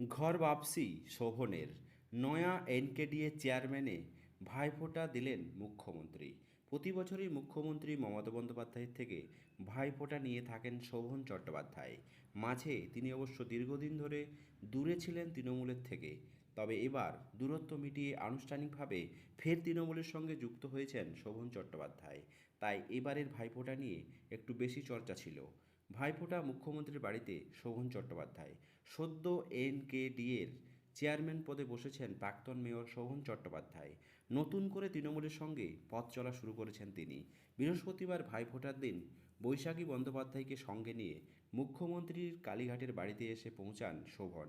ঘর বাপসি শোভনের নয়া এনকেডিএ চেয়ারম্যানে ভাইফোঁটা দিলেন মুখ্যমন্ত্রী। প্রতি বছরই মুখ্যমন্ত্রী মমতা বন্দ্যোপাধ্যায়ের থেকে ভাইফোঁটা নিয়ে থাকেন শোভন চট্টোপাধ্যায়। মাঝে তিনি অবশ্য দীর্ঘদিন ধরে দূরে ছিলেন তৃণমূলের থেকে। তবে এবার দূরত্ব মিটিয়ে আনুষ্ঠানিকভাবে ফের তৃণমূলের সঙ্গে যুক্ত হয়েছেন শোভন চট্টোপাধ্যায়। তাই এবারের ভাইফোঁটা নিয়ে একটু বেশি চর্চা ছিল। ভাইফোঁটা মুখ্যমন্ত্রীর বাড়িতে শোভন চট্টোপাধ্যায়। সদ্য এনকেডিএর চেয়ারম্যান পদে বসেছেন প্রাক্তন মেয়র শোভন চট্টোপাধ্যায়। নতুন করে তৃণমূলের সঙ্গে পথ চলা শুরু করেছেন তিনি। বৃহস্পতিবার ভাইফোঁটার দিন বৈশাখী বন্দ্যোপাধ্যায়কে সঙ্গে নিয়ে মুখ্যমন্ত্রীর কালীঘাটের বাড়িতে এসে পৌঁছান শোভন।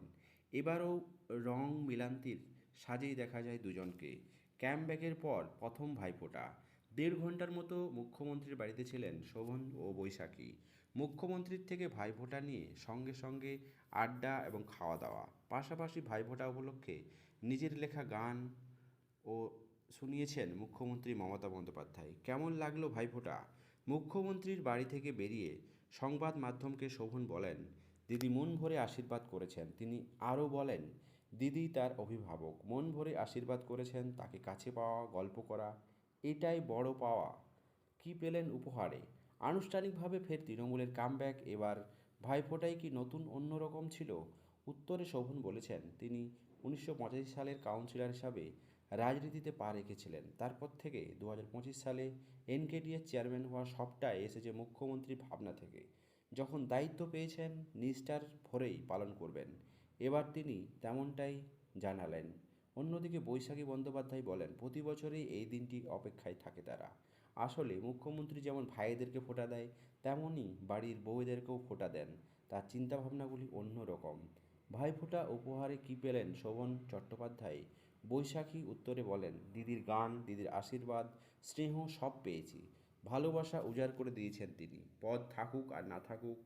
এবারও রং মিলান্তির সাজেই দেখা যায় দুজনকে। ক্যাম্পব্যাকের পর প্রথম ভাইফোঁটা। দেড় ঘণ্টার মতো মুখ্যমন্ত্রীর বাড়িতে ছিলেন শোভন ও বৈশাখী। মুখ্যমন্ত্রীর থেকে ভাইফোঁটা নিয়ে সঙ্গে সঙ্গে আড্ডা এবং খাওয়া দাওয়া পাশাপাশি ভাইফোঁটা উপলক্ষে নিজের লেখা গান ও শুনিয়েছেন মুখ্যমন্ত্রী মমতা বন্দ্যোপাধ্যায়। কেমন লাগল ভাইফোঁটা? মুখ্যমন্ত্রীর বাড়ি থেকে বেরিয়ে সংবাদ মাধ্যমকে শোভন বলেন, দিদি মন ভরে আশীর্বাদ করেছেন। তিনি আরও বলেন, দিদি তার অভিভাবক। মন ভরে আশীর্বাদ করেছেন, তাকে কাছে পাওয়া, গল্প করা এটাই বড় পাওয়া। কি পেলেন উপহারে? আনুষ্ঠানিকভাবে ফের তৃণমূলের কামব্যাক এবার ভাইফোঁটাই কি নতুন অন্যরকম ছিল? উত্তরে শোভন বলেছেন, তিনি উনিশশো পঁচাশি সালের কাউন্সিলর হিসাবে রাজনীতিতে পা রেখেছিলেন। তারপর থেকে দু হাজার পঁচিশ সালে এনকেডিএর চেয়ারম্যান হওয়া সবটাই এসেছে মুখ্যমন্ত্রীর ভাবনা থেকে। যখন দায়িত্ব পেয়েছেন, নিষ্ঠার ভরেই পালন করবেন। এবার তিনি তেমনটাই জানালেন। অন্যদিকে বৈশাখী বন্দ্যোপাধ্যায় বলেন, প্রতি বছরই এই দিনটি অপেক্ষায় থাকে তারা। আসলে মুখ্যমন্ত্রী যেমন ভাইদের ফোঁটা দেয় তেমনই বাড়ির বউদেরকেও ফোঁটা দেন। তার চিন্তাভাবনাগুলি অন্য রকম ভাইফোঁটা উপহারে কী পেলেন শোভন চট্টোপাধ্যায়? বৈশাখী উত্তরে বলেন, দিদির গান, দিদির আশীর্বাদ, স্নেহ সব পেয়েছি। ভালোবাসা উজাড় করে দিয়েছেন তিনি। পদ থাকুক আর না থাকুক,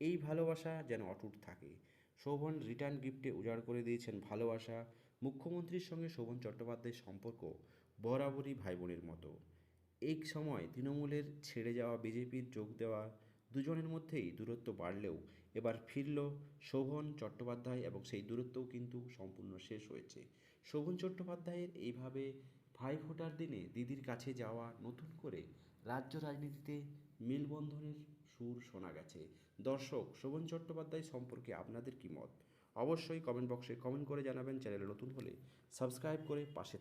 এই ভালোবাসা যেন অটুট থাকে। শোভন রিটার্ন গিফটে উজাড় করে দিয়েছেন ভালোবাসা। মুখ্যমন্ত্রীর সঙ্গে শোভন চট্টোপাধ্যায়ের সম্পর্ক বরাবরই ভাই বোনের মতো। এক সময় তৃণমূলের ছেড়ে যাওয়া বিজেপির যোগ দেওয়া দুজনের মধ্যেই দূরত্ব বাড়লেও এবার ফিরল শোভন চট্টোপাধ্যায় এবং সেই দূরত্বও কিন্তু সম্পূর্ণ শেষ হয়েছে। শোভন চট্টোপাধ্যায়ের এইভাবে ভাইফোঁটার দিনে দিদির কাছে যাওয়া নতুন করে রাজ্য রাজনীতিতে মেলবন্ধনের সুর শোনা গেছে। দর্শক, শোভন চট্টোপাধ্যায় সম্পর্কে আপনাদের কী মত? অবশ্যই কমেন্ট বক্সে কমেন্ট করে জানাবেন চ্যানেলে নতুন হলে সাবস্ক্রাইব করে পাশে